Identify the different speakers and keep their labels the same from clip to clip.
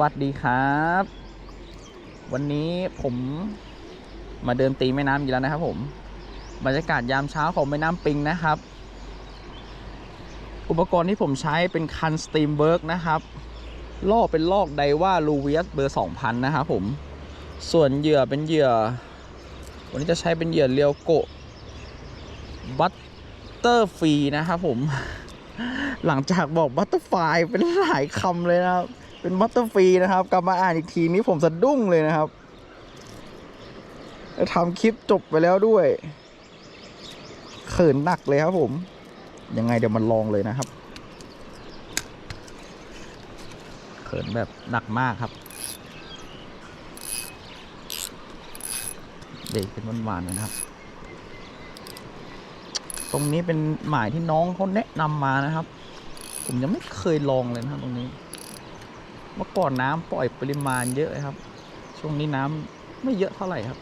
Speaker 1: วัสดีครับ วันนี้ผมมาเดินตีแม่น้ำอีกแล้วนะครับผมบรรยากาศยามเช้าของแม่น้ำปิงนะครับ อุปกรณ์ที่ผมใช้เป็นคันสตรีมเวิร์กนะครับลอกเป็นลอกไดว่าลูเวียสเบอร์ 2000 นะครับผม ส่วนเหยื่อเป็นเหยื่อ วันนี้จะใช้เป็นเหยื่อเรียวโกะบัตเตอร์ฟรีนะครับผมหลังจากบอกบัตเตอร์ไฟเป็นหลายคำเลยนะครับ เป็นบัตเตอร์ฟรีนะครับ กลับมาอ่านอีกทีนี้ผมสะดุ้งเลยนะครับแล้วทำคลิปจบไปแล้วด้วยเขินหนักเลยครับผม ยังไงเดี๋ยวมันลองเลยนะครับเขินแบบหนักมากครับ เด็กเป็นหวานๆเลยนะครับ ตรงนี้เป็นหมายที่น้องเขาแนะนำมานะครับ ผมยังไม่เคยลองเลยนะครับตรงนี้ เมื่อก่อนน้ำปล่อยปริมาณเยอะครับ ช่วงนี้น้ำไม่เยอะเท่าไหร่ครับ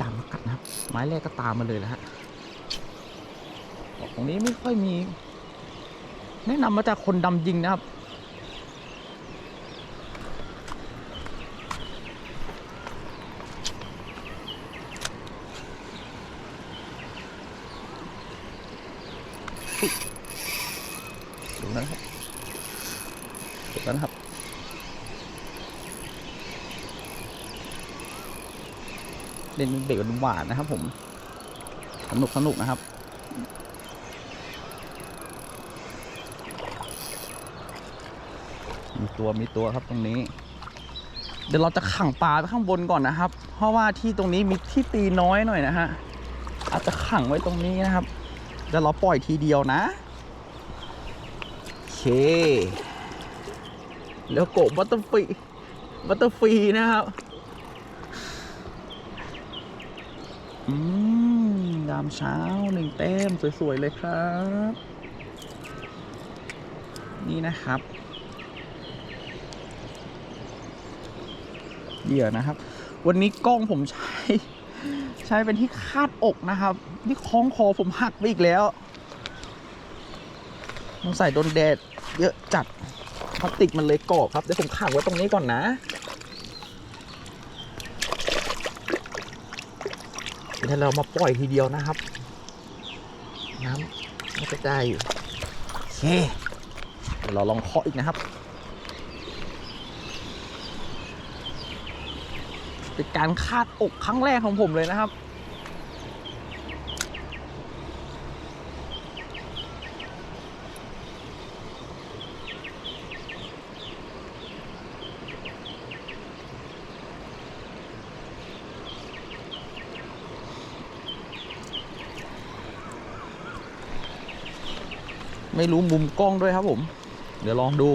Speaker 1: ตามมากัดนะครับ ไม้แรกก็ตามมาเลยแล้วฮะตรงนี้ไม่ค่อยมี แนะนำมาจากคนดำยิงนะครับ ดูนะครับดูกันนะครับเล่นเด็กหวานนะครับ ผมสนุกสนุกนะครับมีตัวมีตัวครับตรงนี้ เดี๋ยวเราจะขังปลาไว้ข้างบนก่อนนะครับ เพราะว่าที่ตรงนี้มีที่ตีน้อยหน่อยนะฮะอาจจะขังไว้ตรงนี้นะครับ เดี๋ยวเราปล่อยทีเดียวนะโอเค แล้วโกบัตเตอร์ฟีบัตเตอร์ฟีนะครับอืมยามเช้าหนึ่งแต้มสวย ๆ เลยครับ นี่นะครับเหยื่อนะครับ วันนี้กล้องผมใช้ ใช้เป็นที่คาดอกนะครับที่คล้องคอผมหักไปอีกแล้วต้องใส่โดนแดดเยอะจัดพลาสติกมันเลยกรอบครับเดี๋ยวผมขังไว้ตรงนี้ก่อนนะเดี๋ยวเรามาปล่อยทีเดียวนะครับ น้ำไม่กระจายอยู่โอเคเดี๋ยวเราลองเคาะอีกนะครับ เป็นการคาดอกครั้งแรกของผมเลยนะครับ ไม่รู้มุมกล้องด้วยครับผม เดี๋ยวลองดู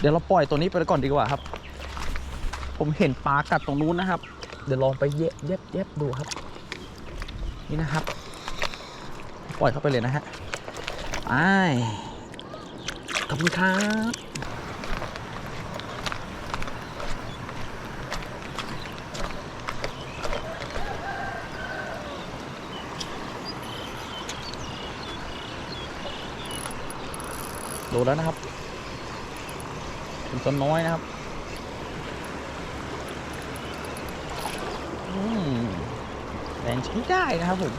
Speaker 1: เดี๋ยวเราปล่อยตัวนี้ไปก่อนดีกว่าครับ ผมเห็นปลากัดตรงนู้นนะครับ เดี๋ยวลองไปเย็บเย็บเย็บดูครับ นี่นะครับ ปล่อยเข้าไปเลยนะฮะไปขอบคุณครับดูแล้วนะครับ เป็นตัวน้อยนะครับอืมแรงใช้ได้นะครับผม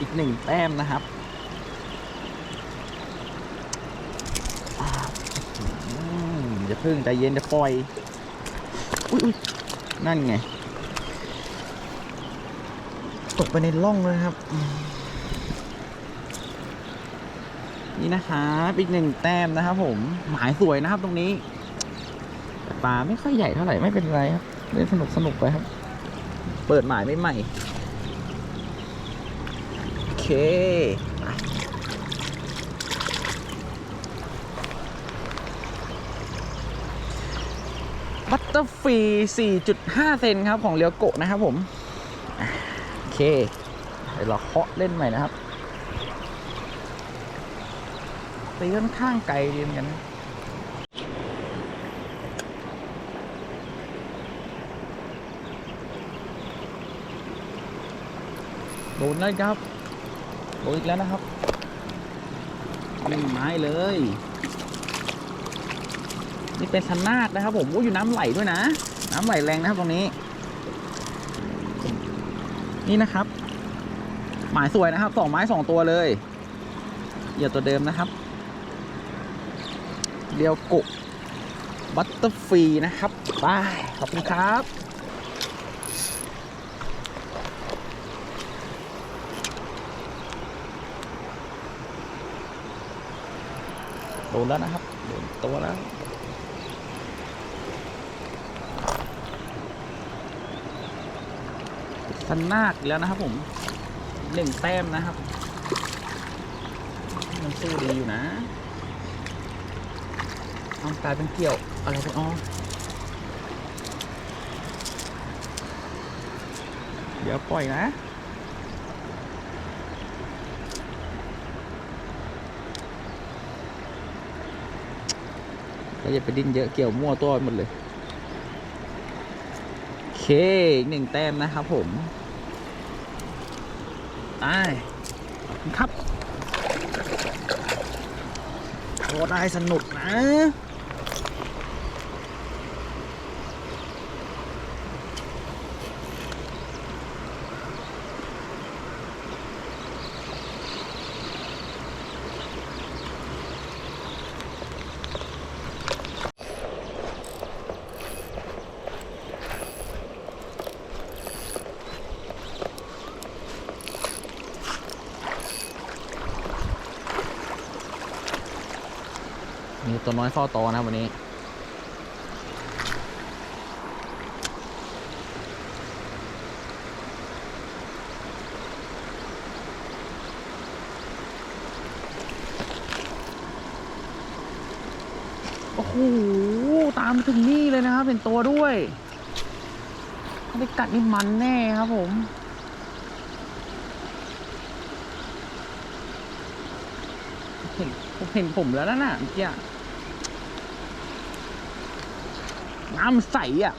Speaker 1: อีกหนึ่งแต้มนะครับอย่าเพิ่งใจเย็นจะปล่อย อุ้ยนั่นไง ตกไปในร่องเลยครับ นี่นะครับอีกหนึ่งแต้มนะครับผม หมายสวยนะครับตรงนี้แต่ปลาไม่ค่อยใหญ่เท่าไหร่ไม่เป็นไรครับเล่นสนุกสนุกไปครับ เปิดหมายไม่ใหม่โอเคบัตเตอร์ฟรี4.5 เซนครับของเรียวโกะนะครับผม เคเดี๋ยวเราเคาะเล่นใหม่นะครับตีค่อนข้างไกลดีเหมือนกันโดนแล้วครับโดนอีกแล้วนะครับนี่ไม้เลย นี่เป็นสนาดนะครับผมโอ้ยอยู่น้ำไหลด้วยนะ น้ำไหลแรงนะครับตรงนี้ นี่นะครับ หมายสวยนะครับสองไม้สองตัวเลยเหยื่อตัวเดิมนะครับเรียวโกะบัตเตอร์ฟรีนะครับบายขอบคุณครับโดนแล้วนะครับโดนตัวแล้ว สนาดอีกแล้วนะครับผมหนึ่งแต้มนะครับ มันสู้ดีอยู่นะเอากลายเป็นเกี่ยว อะไรไปอ๋อเดี๋ยวปล่อยนะก็อย่าไปดิ้นเยอะเกี่ยวมั่วตัวหมดเลย เคอีกหนึ่งแต้มนะครับผมไปขอบคุณครับโอ้ได้สนุกนะ ตัวน้อยเฝ้าโตนะวันนี้ โอ้โห ตามถึงนี่เลยนะครับ เป็นตัวด้วยถ้าได้กัดนี่มันแน่ครับผมเห็นผมเห็นผมแล้วนะน่ะเมื่อกี้อะ น้ำใสอะ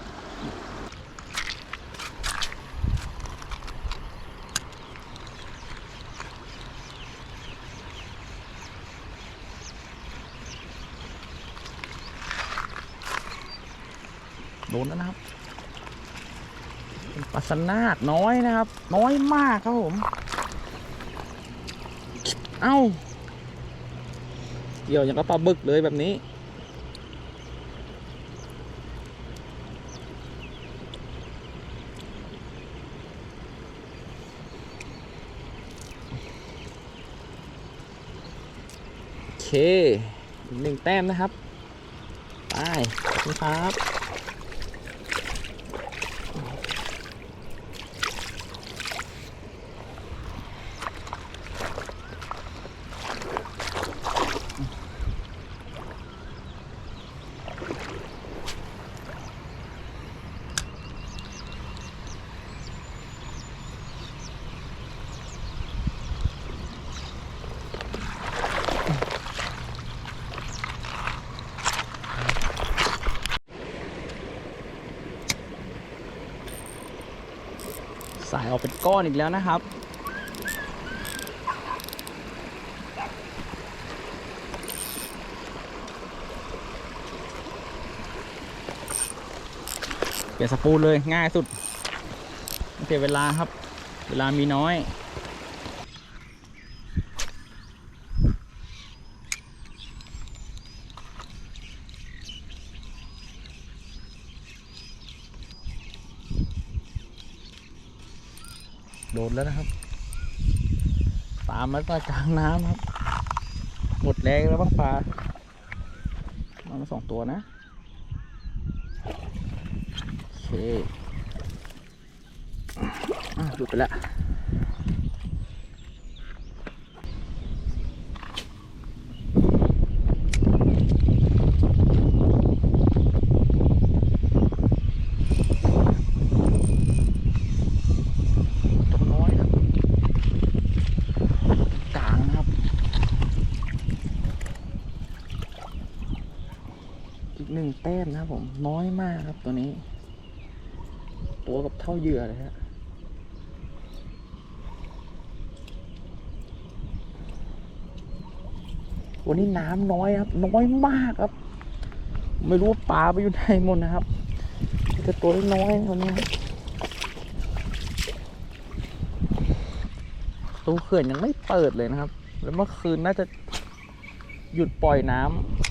Speaker 1: โดนแล้วนะครับเป็นปลาสนาดน้อยนะครับ น้อยมากครับผม เอ้าเกี่ยวอย่างกับปลาบึกเลยแบบนี้ เคอีกหนึ่งแต้มนะครับ ไปขอบคุณครับ ออกเป็นก้อนอีกแล้วนะครับเปลี่ยนสปูเลยง่ายสุดเสียเวลาครับ เวลามีน้อย โดนแล้วนะครับปลามันมากลางน้ำครับ หมดแรงแล้วบ้างปลามาสองตัวนะโอเคหลุดไปแล้ว ต้มนะผมน้อยมากครับตัวนี้ ตัวกับเท่าเหยื่อเลยฮะวันนี้น้ำน้อยครับ น้อยมากครับ ไม่รู้ว่าปลาไปอยู่ไหนหมดนะครับแต่ตัวน้อยวันนี้ตู้เขื่อนยังไม่เปิดเลยนะครับ แล้วเมื่อคืนน่าจะหยุดปล่อยน้ำ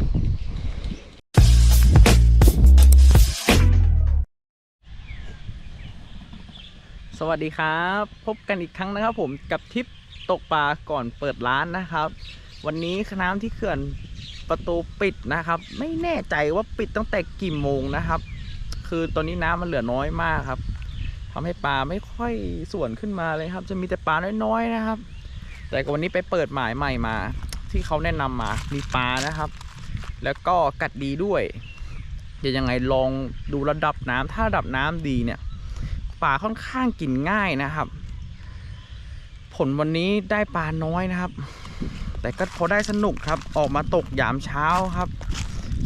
Speaker 1: สวัสดีครับ พบกันอีกครั้งนะครับผมกับทริปตกปลาก่อนเปิดร้านนะครับ วันนี้น้ำที่เขื่อนประตูปิดนะครับ ไม่แน่ใจว่าปิดตั้งแต่กี่โมงนะครับ คือตอนนี้น้ำมันเหลือน้อยมากครับทำให้ปลาไม่ค่อยส่วนขึ้นมาเลยครับ จะมีแต่ปลาน้อยๆนะครับ แต่วันนี้ไปเปิดหมายใหม่มา ที่เขาแนะนำมามีปลานะครับ แล้วก็กัดดีด้วยเดี๋ยวยังไงลองดูระดับน้ำถ้าระดับน้ำดีเนี่ย ปลาค่อนข้างกินง่ายนะครับ ผลวันนี้ได้ปลาน้อยนะครับ แต่ก็พอได้สนุกครับ ออกมาตกยามเช้าครับ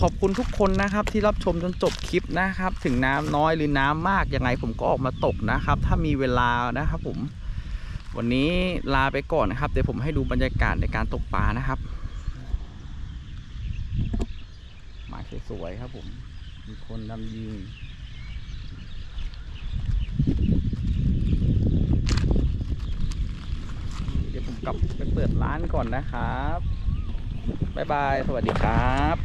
Speaker 1: ขอบคุณทุกคนนะครับ ที่รับชมจนจบคลิปนะครับ ถึงน้ำน้อยหรือน้ำมากยังไงผมก็ออกมาตกนะครับ ถ้ามีเวลานะครับผมวันนี้ลาไปก่อนนะครับ เดี๋ยวผมให้ดูบรรยากาศในการตกปลานะครับหมายสวยๆครับผม มีคนดำยิง เดี๋ยวผม กลับไปเปิดร้านก่อนนะครับ บ๊ายบาย สวัสดีครับ